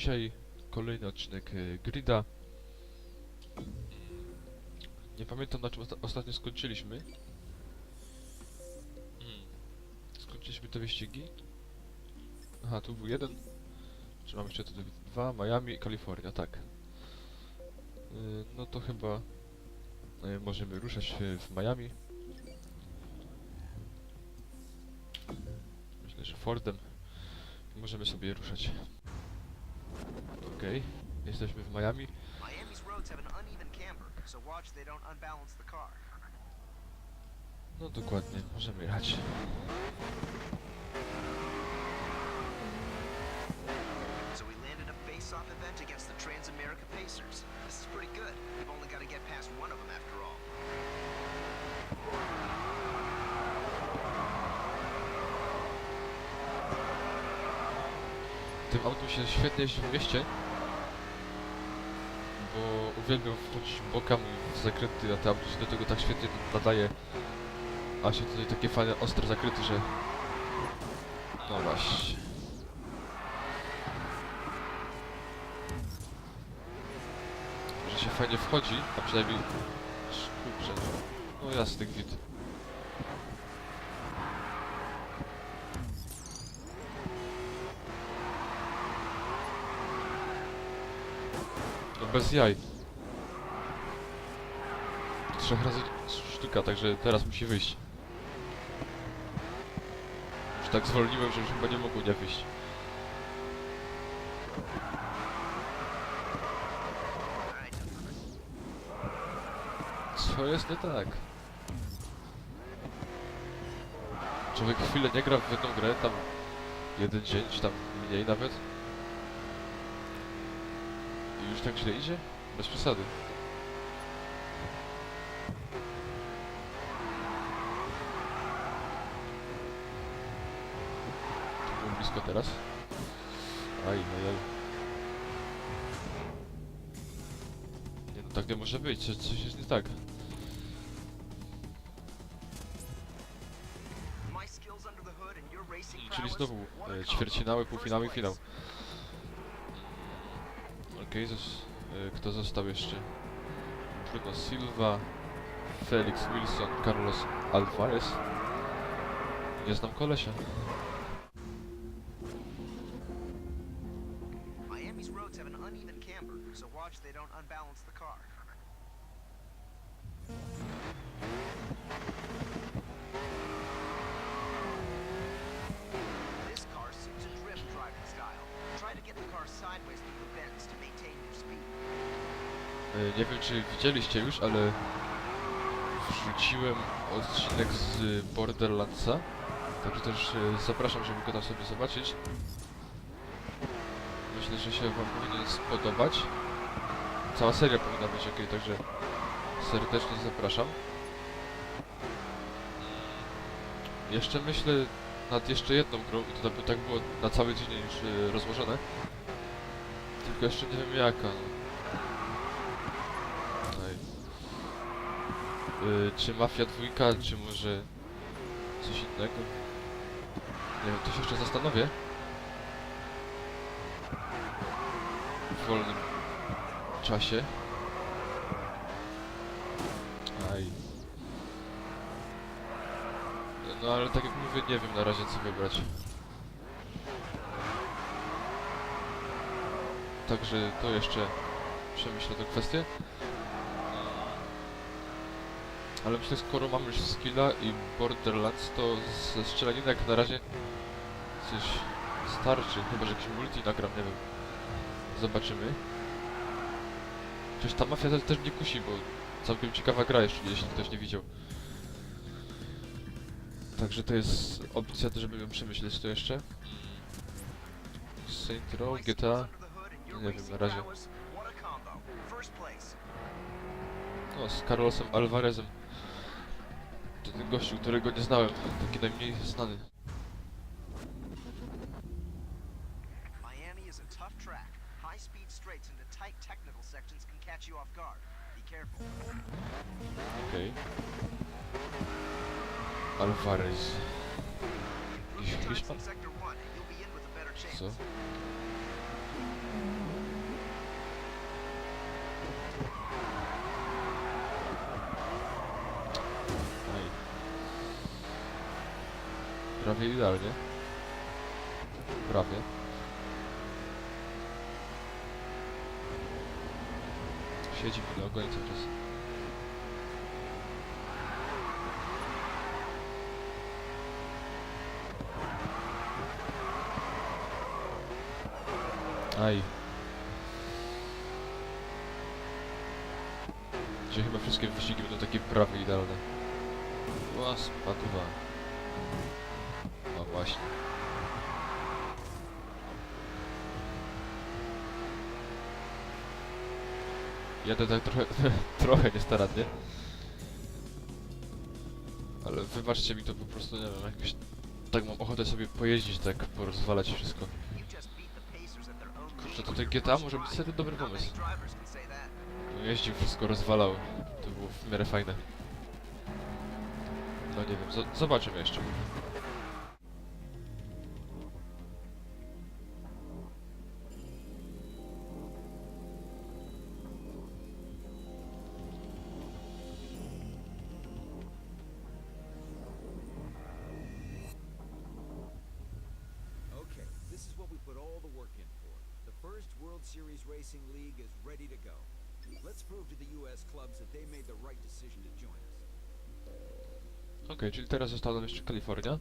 dzisiaj kolejny odcinek e, Grida. Nie pamiętam na czym osta ostatnio skończyliśmy. Mm, Skończyliśmy te wyścigi. Aha, tu był jeden. Czy mam jeszcze tutaj dwa? Miami i Kalifornia, tak. E, No to chyba e, możemy ruszać w Miami. Myślę, że Fordem możemy sobie ruszać. Okej, jesteśmy w Miami. Miami's roads have an uneven camber, so watch they don't unbalance the car. No dokładnie, możemy jechać. So we landed a face-off event against the Transamerica Pacers. This is pretty good. We've only got to get past one of them after all. Tym autem się świetnie jeździ w mieście. Uwielbiam wchodzić bokami w zakręty, a auto się do tego tak świetnie nadaje. A się tutaj takie fajne, ostre zakręty, że... No właśnie. Że się fajnie wchodzi, a przynajmniej... Kurczę. No jasny gwint. No bez jaj. Trzech razy sztuka, także teraz musi wyjść. Już tak zwolniłem, że już chyba nie mogło nie wyjść. Co jest nie tak? Człowiek chwilę nie gra w jedną grę, tam jeden dzień, czy tam mniej nawet. I już tak źle idzie? Bez przesady. Blisko teraz. Aj, aj. Nie no, tak nie może być, coś, coś jest nie tak. Czyli znowu e, ćwierćfinały, półfinały, place. finał. Okej, zos- e, kto został jeszcze? Bruno Silva, Felix Wilson, Carlos Alvarez. Nie znam kolesia. Widzieliście już, ale wrzuciłem odcinek z Borderlandsa. Także też e, zapraszam, żeby go tam sobie zobaczyć. Myślę, że się wam powinien spodobać. Cała seria powinna być ok, także serdecznie zapraszam. Jeszcze myślę nad jeszcze jedną grą i to by tak było na cały dzień już e, rozłożone. Tylko jeszcze nie wiem jaka. No. Ej. Y, czy Mafia dwójka, czy może coś innego? Nie wiem, to się jeszcze zastanowię. W wolnym czasie. Aj. No ale tak jak mówię, nie wiem na razie co wybrać. Także to jeszcze przemyślę tę kwestię. Ale myślę, skoro mamy już skilla i Borderlands, to ze strzelaninek na razie coś starczy. Chyba, że jakiś multi nagram, nie wiem. Zobaczymy. Przecież ta mafia też- też mnie kusi, bo całkiem ciekawa gra jeszcze, jeśli ktoś nie widział. Także to jest opcja, żeby ją przemyśleć to jeszcze. Saint Row, GTA. Nie wiem, na razie. No, z Carlosem Alvarezem. To ten gościu, którego nie znałem. Taki najmniej znany. Miami is a tough track. High speed straights into tight technical sections can catch you off guard. Be careful. Okej. Alvarez. Improve your Hiszpan? times in sector one, and you'll be in with a better chance. Co? Prawie idealnie. Prawie. Siedzi mi na ogonie cały czas. Aj. Gdzie chyba wszystkie wyścigi będą takie prawie idealne. Ła, spadła. Właśnie. Jadę tak trochę, trochę niestarannie. Ale wybaczcie mi to po prostu, nie wiem, jakoś... Tak mam ochotę sobie pojeździć, tak porozwalać wszystko. Kurczę, ten GTA może być wtedy dobry pomysł. that. Jeździł, wszystko rozwalał. To było w miarę fajne. No nie wiem, zo- zobaczymy jeszcze. First World Series Racing League is ready to go. Let's prove to the U.S. clubs that they made the right decision to join us. Okej, czyli teraz została nam jeszcze Kalifornia.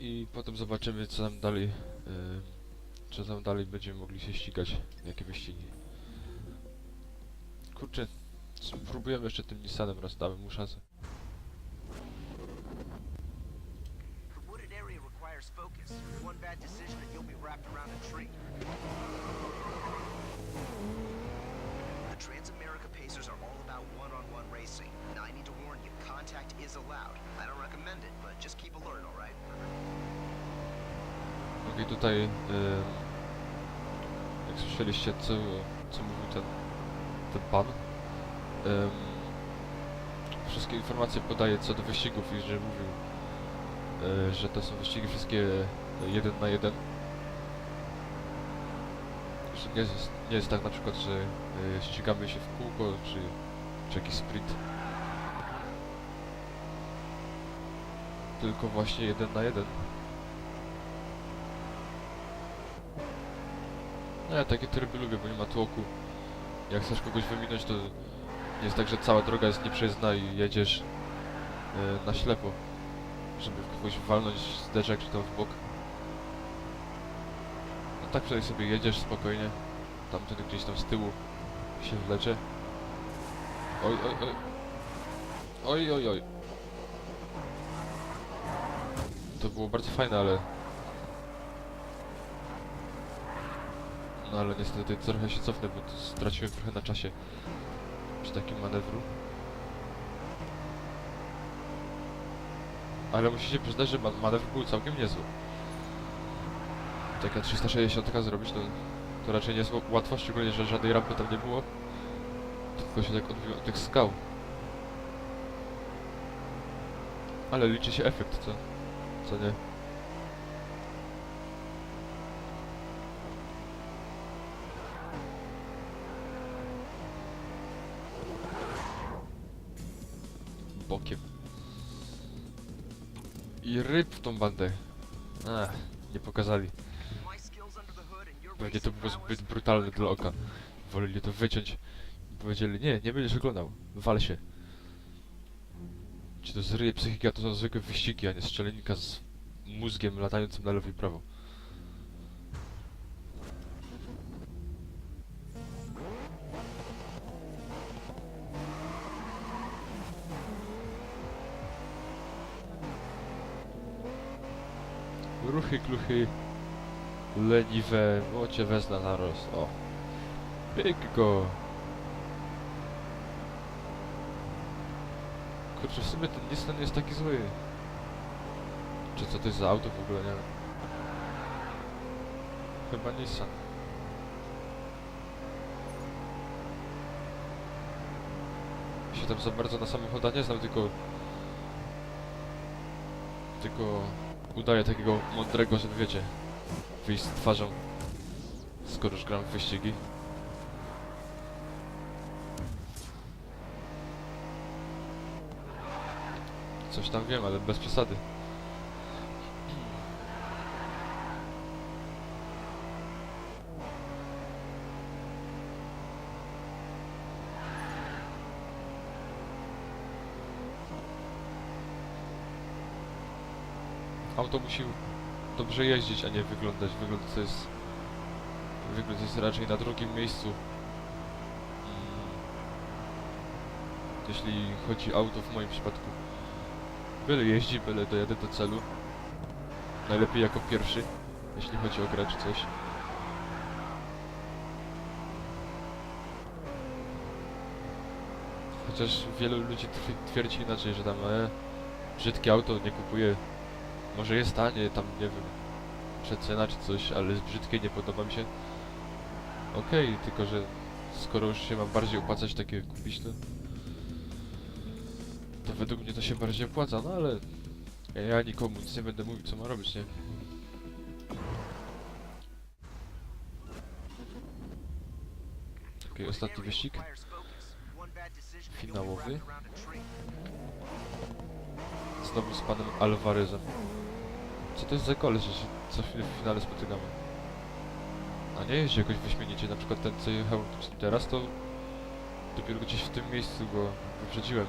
I potem zobaczymy, co nam dalej... Yy, co tam dalej będziemy mogli się ścigać. Jakie wyścigi. Kurczę, spróbujemy jeszcze tym Nissanem raz, damy mu szansę. The Transamerica Pacers are all about one-on-one racing. Now I need to warn you, contact is allowed. I don't recommend it, but just keep alert? Okej, tutaj... Yy, jak słyszeliście, co, co mówił ten, ten pan. Ym, wszystkie informacje podaje co do wyścigów i że mówił, yy, że to są wyścigi wszystkie jeden na jeden. Nie jest, nie jest tak na przykład, że yy, ścigamy się w kółko czy, czy jakiś sprint. Tylko właśnie jeden na jeden. No ja takie tryby lubię, bo nie ma tłoku. Jak chcesz kogoś wyminąć, to nie jest tak, że cała droga jest nieprzejezdna i jedziesz e, na ślepo, żeby kogoś walnąć zderzak czy tam w bok. No tak wtedy sobie jedziesz spokojnie, tamten gdzieś tam z tyłu się wlecze. Oj, oj, oj. Oj, oj, oj. To było bardzo fajne, ale No ale niestety trochę się cofnę, bo straciłem trochę na czasie przy takim manewru. Ale musicie przyznać, że ma manewr był całkiem niezły. Taka 360 zrobić to, to raczej nie jest łatwo, szczególnie, że żadnej rampy tam nie było. Tylko się tak odbiło od tych skał. Ale liczy się efekt, co? Co nie? bokiem. I ryb w tą bandę. Ach, nie pokazali. Pewnie to było zbyt brutalne dla oka. Woleli to wyciąć. I powiedzieli, nie, nie będziesz oglądał. Wal się. Czy to zryje psychika, to są zwykłe wyścigi, a nie strzelenika z mózgiem latającym na lewo i prawo. Ruchy, kluchy, leniwe, bo cię wezna narost, o. Pyk go. Kurczę, w sumie ten Nissan jest taki zły. Czy co to jest za auto w ogóle, nie wiem. Chyba Nissan. Ja się tam za bardzo na samochodach nie znam, tylko... Tylko udaję takiego mądrego, żeby wiecie, wyjść z twarzą, skoro już gram w wyścigi. Coś tam wiem, ale bez przesady. Auto musi dobrze jeździć, a nie wyglądać. Wygląd to jest... Wygląd jest raczej na drugim miejscu. Jeśli chodzi o auto w moim przypadku. Byle jeździ, byle dojadę do celu. Najlepiej jako pierwszy, jeśli chodzi o grę czy coś. Chociaż wielu ludzi tw- twierdzi inaczej, że tam e, brzydkie auto nie kupuje. Może jest tanie, tam nie wiem, przecena czy coś, ale jest brzydkie, nie podoba mi się. Okej, tylko że skoro już się ma bardziej opłacać takie kupić, to... To według mnie to się bardziej opłaca, no ale... Ja nikomu nic nie będę mówił, co ma robić, nie? Okej, ostatni wyścig. Finałowy. Znowu z panem Alvarezem. Co to jest za koleś, że się co chwilę w finale spotykamy? A nie jeździ jakoś wyśmienicie, na przykład ten co jechał teraz, to dopiero gdzieś w tym miejscu go wyprzedziłem.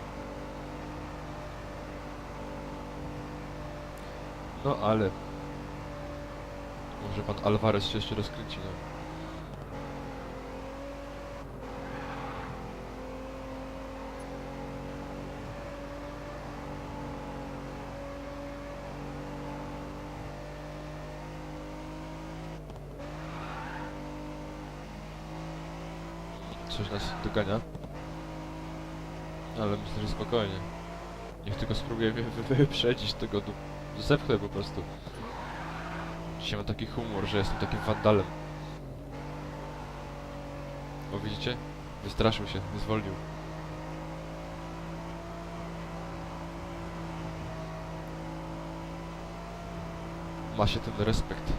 No ale... Może pan Alvarez się jeszcze rozkręci, no. Coś nas dogania. Ale myślę, że spokojnie. Niech tylko spróbuję wy wy wyprzedzić tego do... Zepchnę po prostu. Dzisiaj mam taki humor, że jestem takim wandalem. O widzicie? Wystraszył się, zwolnił. Ma się ten respekt.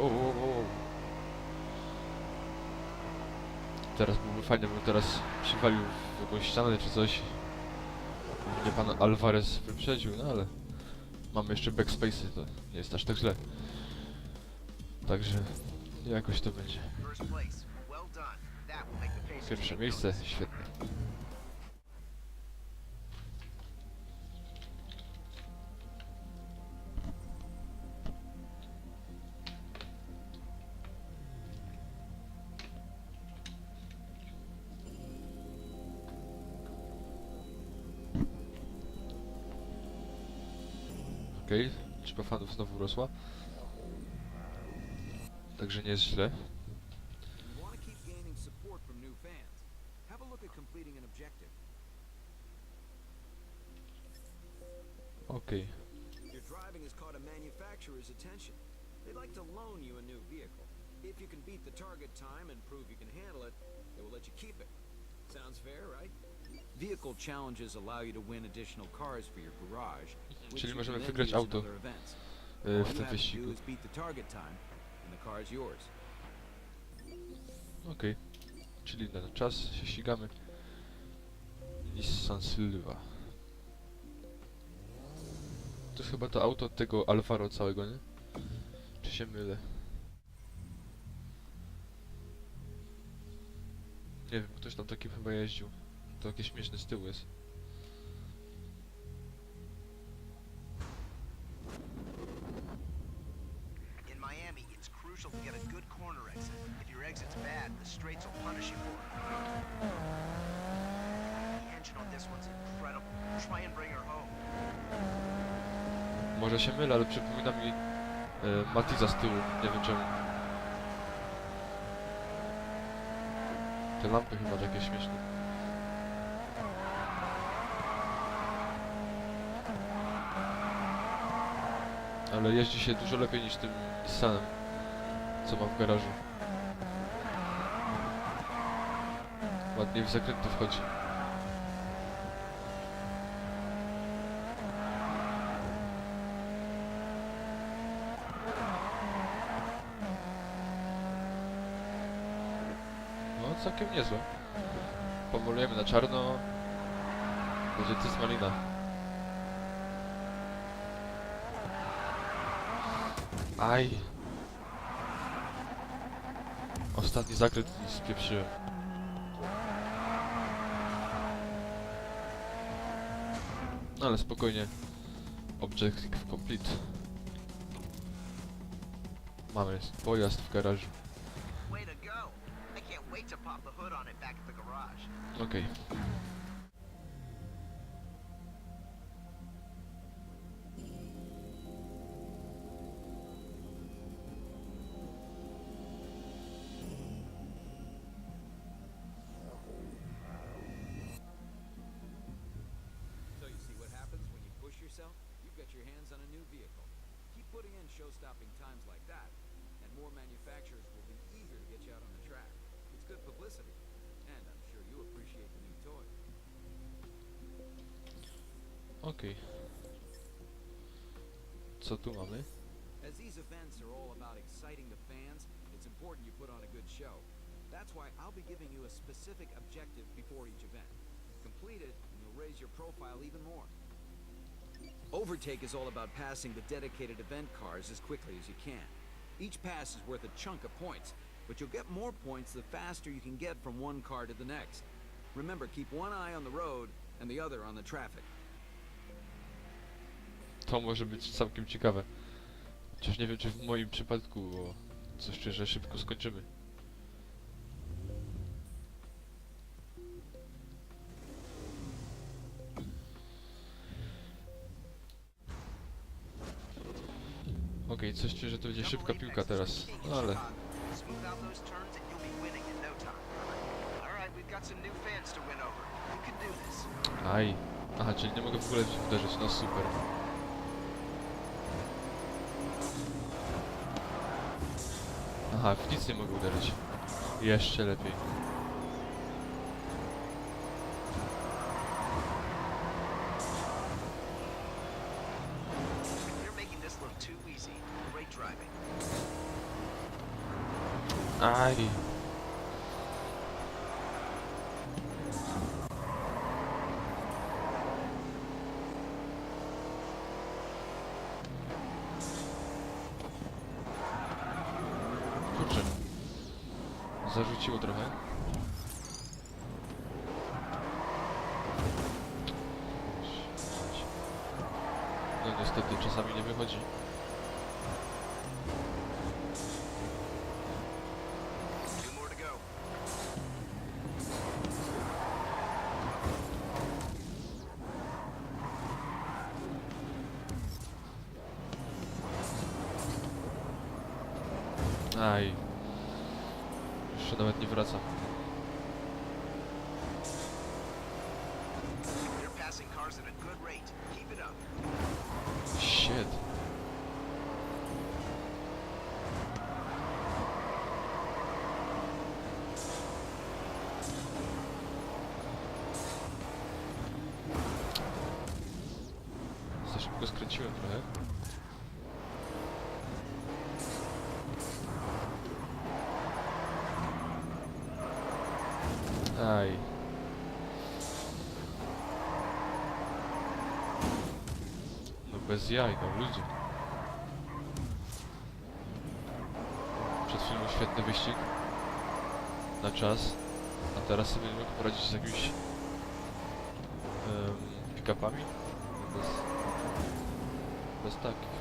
O, o, o. Teraz byłby fajnie, bym teraz przywalił w jakąś ścianę czy coś. Mnie pan Alvarez wyprzedził, no ale mamy jeszcze backspace'y, to nie jest aż tak źle. Także jakoś to będzie. Pierwsze miejsce, świetnie. Liczba fanów znowu rosła. Także nie jest źle. Okej. Your driving has caught a manufacturer's attention. They'd like to loan you a new vehicle. If you can beat the target time and prove you can handle it, they will let you keep it. Sounds fair, right? Vehicle challenges allow you to win additional cars for your garage, which Czyli you możemy can then wygrać use in auto other events. y, All w you tym have to do wyścigu. is beat the target time, and the car is yours. Okej. Czyli na czas się ścigamy. Nissan Silva. To jest chyba to auto od tego Alvaro całego, nie? Czy się mylę? Nie wiem, ktoś tam takim chyba jeździł. To jakieś śmieszne z tyłu jest. In Miami, it's crucial to get a good corner exit. If your exit's bad, the straights will punish you for it. The engine on this one's incredible. Try and bring her home. Może się mylę, ale przypomina mi e, Matiza z tyłu. Nie wiem czemu. Te lampy chyba takie śmieszne. Ale jeździ się dużo lepiej niż tym Nissanem, co mam w garażu. Ładniej w zakręty wchodzi. No, całkiem niezłe. Pomalujemy na czarno. Będzie tys malina. Aj. Ostatni zakręt i spieprzyłem. No ale spokojnie. Objective complete. Mamy pojazd w garażu. Way to Co tu mamy? As these events are all about exciting the fans, it's important you put on a good show. That's why I'll be giving you a specific objective before each event. Complete it, and you'll raise your profile even more. Overtake is all about passing the dedicated event cars as quickly as you can. Each pass is worth a chunk of points, but you'll get more points the faster you can get from one car to the next. Remember, keep one eye on the road and the other on the traffic. To może być całkiem ciekawe. Chociaż nie wiem, czy w moim przypadku, bo coś że szybko skończymy. Okej, coś czuję, że to będzie szybka piłka teraz. No ale. Aj. Aha, czyli nie mogę w ogóle uderzyć, no super. Aha, w nic nie mogę uderzyć. Jeszcze lepiej. You're making this look too easy. Great driving. Aj. Kurczę. Zarzuciło trochę. No niestety czasami nie wychodzi. Shit. Za szybko skręciłem trochę. Aj. No bez jaj, no ludzie. Przed chwilą świetny wyścig. Na czas. A teraz sobie nie mogę poradzić z jakimiś... Um, pick-upami? Bez... Bez takich.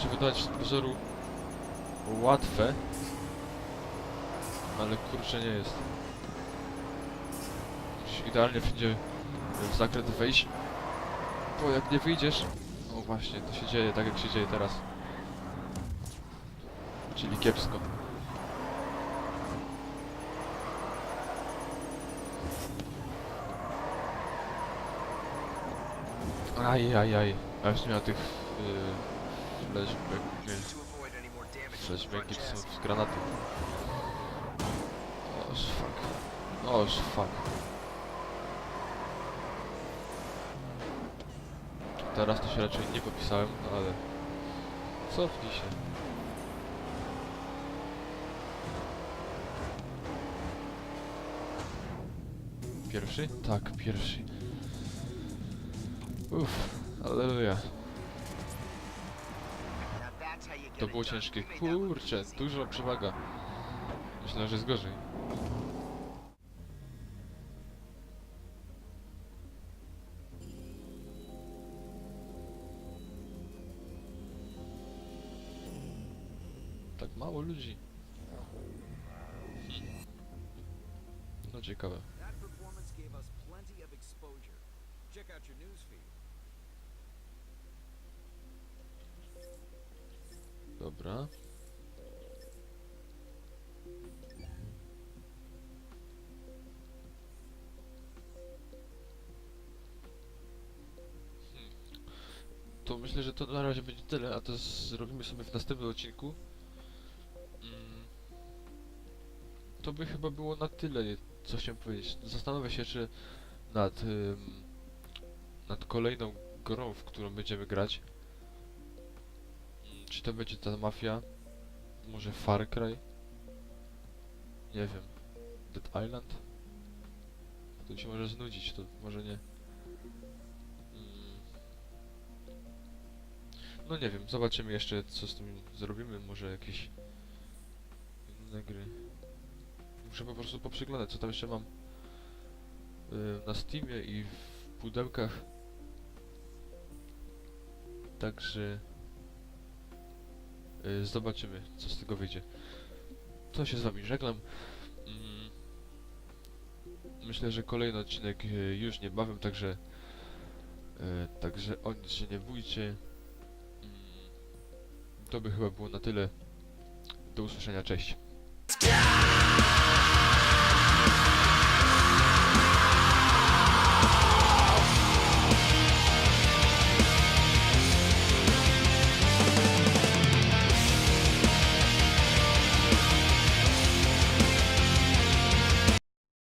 Może wydawać z pozoru łatwe, ale kurczę nie jest. Idealnie będzie w zakręt wejść, bo jak nie wyjdziesz, o właśnie, to się dzieje tak jak się dzieje teraz. Czyli kiepsko. Aj, aj, aj. A już nie miał tych yy, Flashbangi to są z granatu. Oż fuck. Oż fuck. Teraz to się raczej nie popisałem, no ale... Cofnij się. Pierwszy? Tak, pierwszy. Uff, aleluja. To było ciężkie. Kurczę, duża przewaga. Myślę, że jest gorzej. Tak mało ludzi. Hmm. No ciekawe. To myślę, że to na razie będzie tyle, a to zrobimy sobie w następnym odcinku. Mm. To by chyba było na tyle, co chciałem powiedzieć. Zastanowię się, czy nad, ym, nad kolejną grą, w którą będziemy grać. Mm, Czy to będzie ta mafia? Może Far Cry? Nie wiem. Dead Island? To się może znudzić, to może nie. No nie wiem, zobaczymy jeszcze co z tym zrobimy, może jakieś inne gry. Muszę po prostu poprzyglądać co tam jeszcze mam y, na Steamie i w pudełkach. Także y, zobaczymy co z tego wyjdzie. To się z wami żegnam. Mm, Myślę, że kolejny odcinek y, już niebawem, także y, także o nic się nie bójcie. To by chyba było na tyle. Do usłyszenia, cześć.